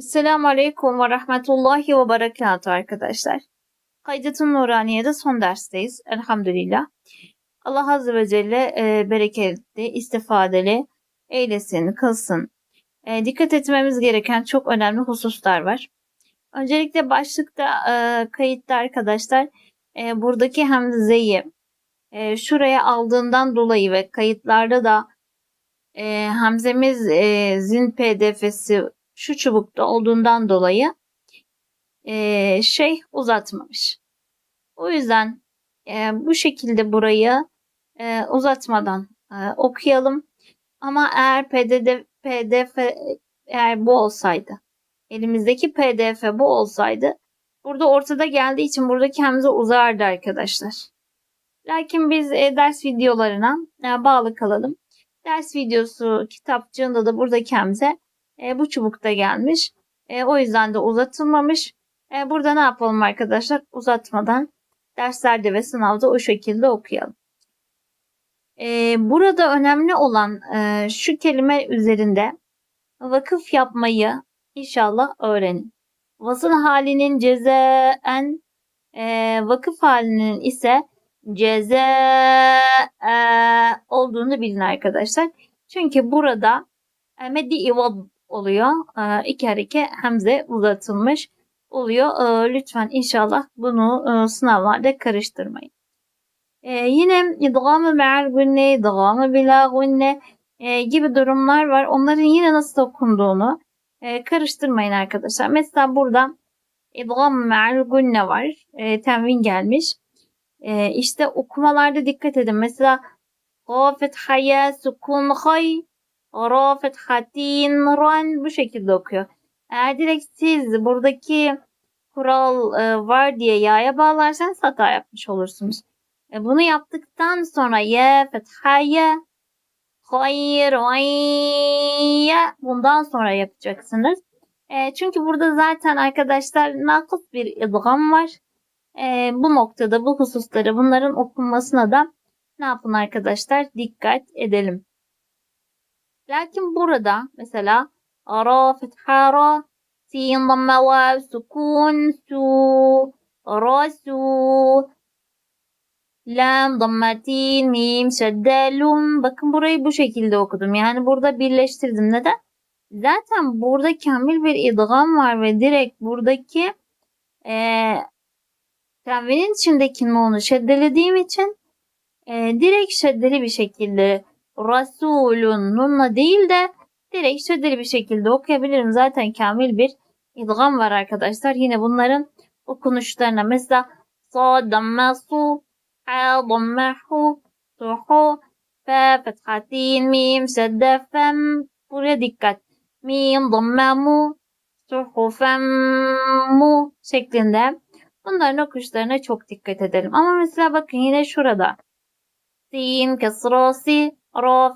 Esselamu Aleyküm ve Rahmetullahi ve Berekatuhu arkadaşlar. Kaydatın Nuraniye'de son dersteyiz. Elhamdülillah. Allah Azze ve Celle e, bereketli, istifadeli eylesin, kılsın. E, dikkat etmemiz gereken çok önemli hususlar var. Öncelikle başlıkta e, kayıtta arkadaşlar e, buradaki hemzeyi e, şuraya aldığından dolayı ve kayıtlarda da e, hamzemiz e, pdf'si şu çubukta olduğundan dolayı e, şey uzatmamış. O yüzden e, bu şekilde burayı e, uzatmadan e, okuyalım. Ama eğer pdf, pdf eğer bu olsaydı, elimizdeki pdf bu olsaydı, burada ortada geldiği için buradaki hamza uzardı arkadaşlar. Lakin biz e, ders videolarına e, bağlı kalalım. Ders videosu kitapçığında da buradaki hamze e, bu çubukta gelmiş. E, o yüzden de uzatılmamış. E, burada ne yapalım arkadaşlar? Uzatmadan derslerde ve sınavda o şekilde okuyalım. E, burada önemli olan e, şu kelime üzerinde vakıf yapmayı inşallah öğrenin. Vasıl halinin cezaen e, vakıf halinin ise ceze e, olduğunu bilin arkadaşlar. Çünkü burada e, oluyor. E, iki hareke hemze uzatılmış oluyor. E, lütfen inşallah bunu e, sınavlarda karıştırmayın. E, yine idgamı me'al gunne, idgamı bila gunne e, gibi durumlar var. Onların yine nasıl okunduğunu e, karıştırmayın arkadaşlar. Mesela burada idgam me'al gunne var. E, tenvin gelmiş. E, işte okumalarda dikkat edin. Mesela Gafet haya sukun hay ra fethatin ran bu şekilde okuyor. Eğer direkt siz buradaki kural e, var diye ya'ya bağlarsanız hata yapmış olursunuz. E, bunu yaptıktan sonra ye fethaya hayır ya bundan sonra yapacaksınız. E, çünkü burada zaten arkadaşlar nakıs bir idgam var. E, bu noktada bu hususları bunların okunmasına da ne yapın arkadaşlar? Dikkat edelim. Lakin burada mesela ara fetha ra sin damme vav sukun su rasu lam dammetin mim şedde lum bakın burayı bu şekilde okudum. Yani burada birleştirdim. Neden? Zaten burada kamil bir idgam var ve direkt buradaki e, tenvinin içindeki nunu şeddelediğim için e, direkt şeddeli bir şekilde Rasulun nunla değil de direkt şeddeli bir şekilde okuyabilirim. Zaten kamil bir idgam var arkadaşlar. Yine bunların okunuşlarına mesela sa damme su ha damme hu suhu fe fethatin mim şedde fem buraya dikkat. Mim damme mu suhu fem mu şeklinde. Bunların okuşlarına çok dikkat edelim. Ama mesela bakın yine şurada. Sin kesrasi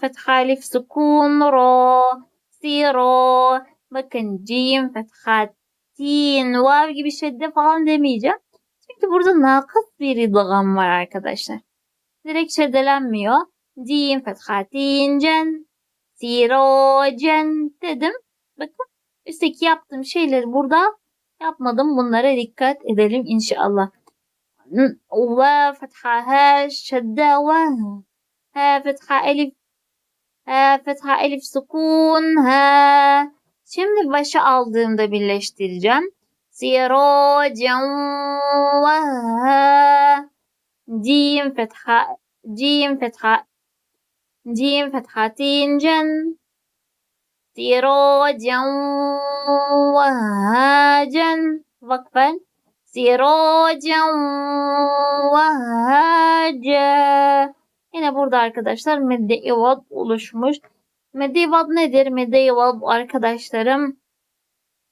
fetha alif sukun ra si ra bakın cim fetha tin vav gibi şedde falan demeyeceğim. Çünkü burada nakıs bir idgam var arkadaşlar. Direkt şeddelenmiyor. Cim fetha tin cen dedim. Bakın üstteki yaptığım şeyleri burada yapmadım. Bunlara dikkat edelim inşallah. Ve fetha ha şedde ve ها فتحة ألف ها فتحة ألف سكون ها. şimdi başa aldığımda birleştireceğim سيروجن وها. جيم فتحة جيم فتحة جيم فتحة تنجن. سيروجن وهاجن وقفا سيروجن وهاجن Yine burada arkadaşlar medde ivad oluşmuş. Medde ivad nedir? Medde ivad arkadaşlarım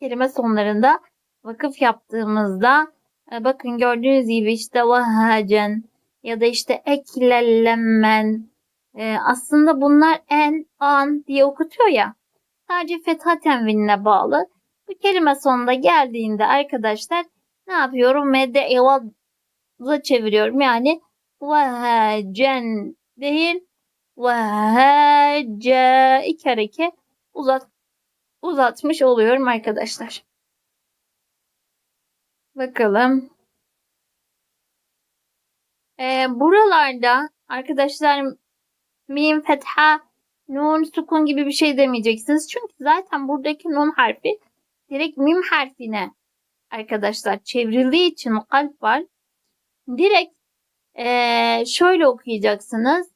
kelime sonlarında vakıf yaptığımızda e, bakın gördüğünüz gibi işte vahacen ya da işte eklellemmen e, aslında bunlar en an diye okutuyor ya sadece fetha tenvinine bağlı. Bu kelime sonunda geldiğinde arkadaşlar ne yapıyorum? Medde çeviriyorum. Yani vehecen değil vehece iki hareke uzat uzatmış oluyorum arkadaşlar. Bakalım. Ee, buralarda arkadaşlar mim, fetha, nun, sukun gibi bir şey demeyeceksiniz. Çünkü zaten buradaki nun harfi direkt mim harfine arkadaşlar çevrildiği için kalp var. Direkt ee, şöyle okuyacaksınız.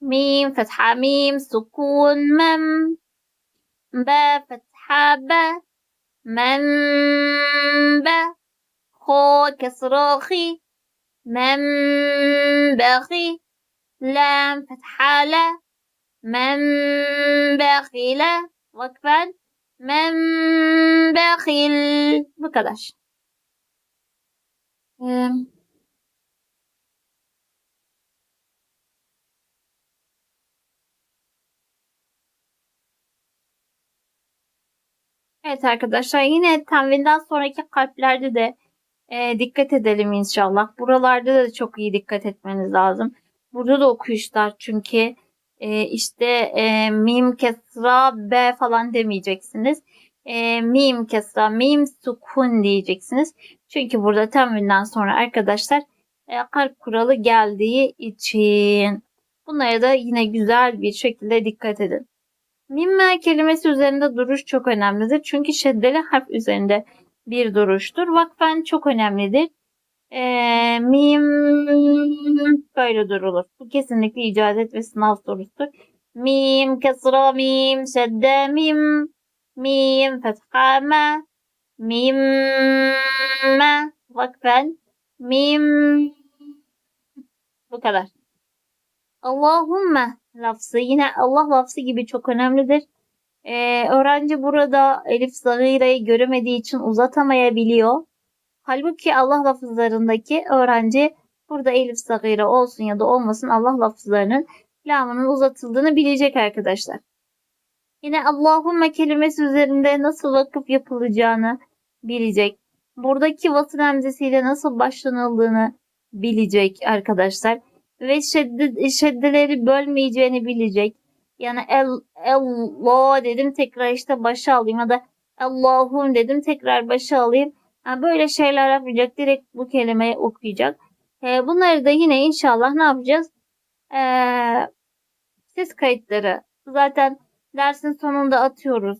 Mim, fetha, mim, sukun, mem, be, fetha, be, mem, be, خو كسر خي منبغي لام فتحة لا منبغي لا vakfen menbehil bu kadar. Evet arkadaşlar yine tenvinden sonraki kalplerde de e, dikkat edelim inşallah. Buralarda da çok iyi dikkat etmeniz lazım. Burada da okuyuşlar çünkü e, işte e, mim kesra b falan demeyeceksiniz. E, mim kesra mim sukun diyeceksiniz. Çünkü burada temvinden sonra arkadaşlar e, kalp kuralı geldiği için bunlara da yine güzel bir şekilde dikkat edin. Mimme kelimesi üzerinde duruş çok önemlidir. Çünkü şeddeli harf üzerinde bir duruştur. Vakfen çok önemlidir. E, mim böyle durulur. Bu kesinlikle icazet ve sınav sorusudur. Mim, kesra, mim, şedde, mim, mim, fetha, me, mim, me, vakfen, mim, bu kadar. Allahümme lafzı yine Allah lafzı gibi çok önemlidir. Ee, öğrenci burada elif zahirayı göremediği için uzatamayabiliyor. Halbuki Allah lafızlarındaki öğrenci burada elif zahira olsun ya da olmasın Allah lafızlarının lamının uzatıldığını bilecek arkadaşlar. Yine Allahümme kelimesi üzerinde nasıl vakıf yapılacağını bilecek. Buradaki vasıl hamzesiyle nasıl başlanıldığını bilecek arkadaşlar. Ve şedde, şeddeleri bölmeyeceğini bilecek. Yani el, Allah dedim tekrar işte başa alayım ya da Allahum dedim tekrar başa alayım. Yani böyle şeyler yapacak. Direkt bu kelimeyi okuyacak. E, bunları da yine inşallah ne yapacağız? E, ses kayıtları. Zaten dersin sonunda atıyoruz.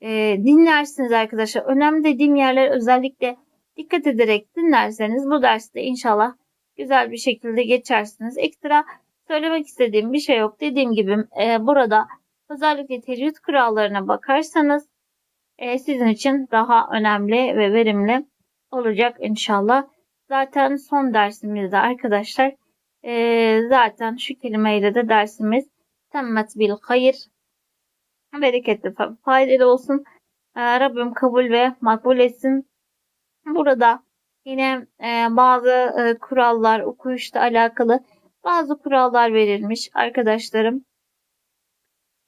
E, dinlersiniz arkadaşlar. Önemli dediğim yerler özellikle dikkat ederek dinlerseniz bu derste inşallah güzel bir şekilde geçersiniz. Ekstra söylemek istediğim bir şey yok. Dediğim gibi e, burada özellikle tecvid kurallarına bakarsanız e, sizin için daha önemli ve verimli olacak inşallah. Zaten son dersimizde arkadaşlar e, zaten şu kelimeyle de dersimiz temmet bil hayır bereketli faydalı olsun. E, Rabbim kabul ve makbul etsin. Burada yine e, bazı e, kurallar okuyuşla alakalı bazı kurallar verilmiş arkadaşlarım.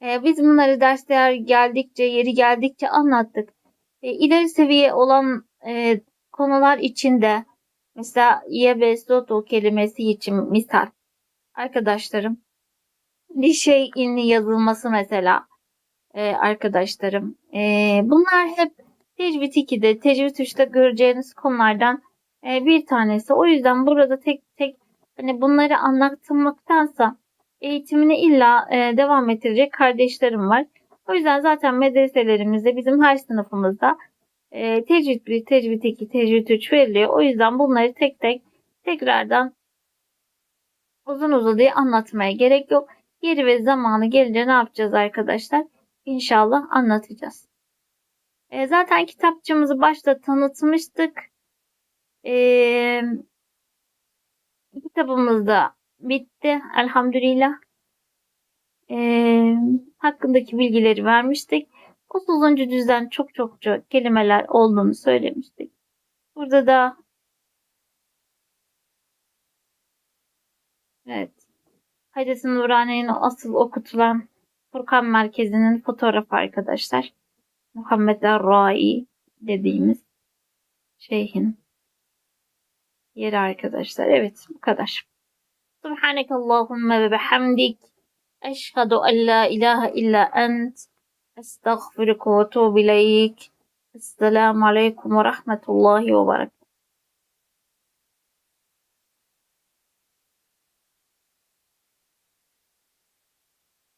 Ee, biz bunları dersler geldikçe, yeri geldikçe anlattık. Ee, ileri seviye olan e, konular içinde mesela yebesoto kelimesi için misal arkadaşlarım bir şeyin yazılması mesela e, arkadaşlarım. E, bunlar hep Tecvid 2'de, Tecvid 3'te göreceğiniz konulardan e, bir tanesi. O yüzden burada tek tek hani bunları anlatmaktansa eğitimini illa e, devam ettirecek kardeşlerim var. O yüzden zaten medreselerimizde bizim her sınıfımızda e, tecvid 1, tecvid 2, tecvid 3 veriliyor. O yüzden bunları tek tek tekrardan uzun uzadıya anlatmaya gerek yok. Yeri ve zamanı gelince ne yapacağız arkadaşlar? İnşallah anlatacağız. E, zaten kitapçımızı başta tanıtmıştık. E, kitabımız da bitti. Elhamdülillah. Ee, hakkındaki bilgileri vermiştik. 30. düzden çok çokça kelimeler olduğunu söylemiştik. Burada da evet Hadis-i Nurani'nin asıl okutulan Furkan Merkezi'nin fotoğrafı arkadaşlar. Muhammed Er-Rai dediğimiz şeyhin yeri arkadaşlar. Evet bu kadar. Subhaneke Allahümme ve bihamdik. Eşhedü en la ilahe illa ent. Estağfiruke ve tuğbu ileyk. Esselamu aleyküm ve rahmetullahi ve berekatuhu.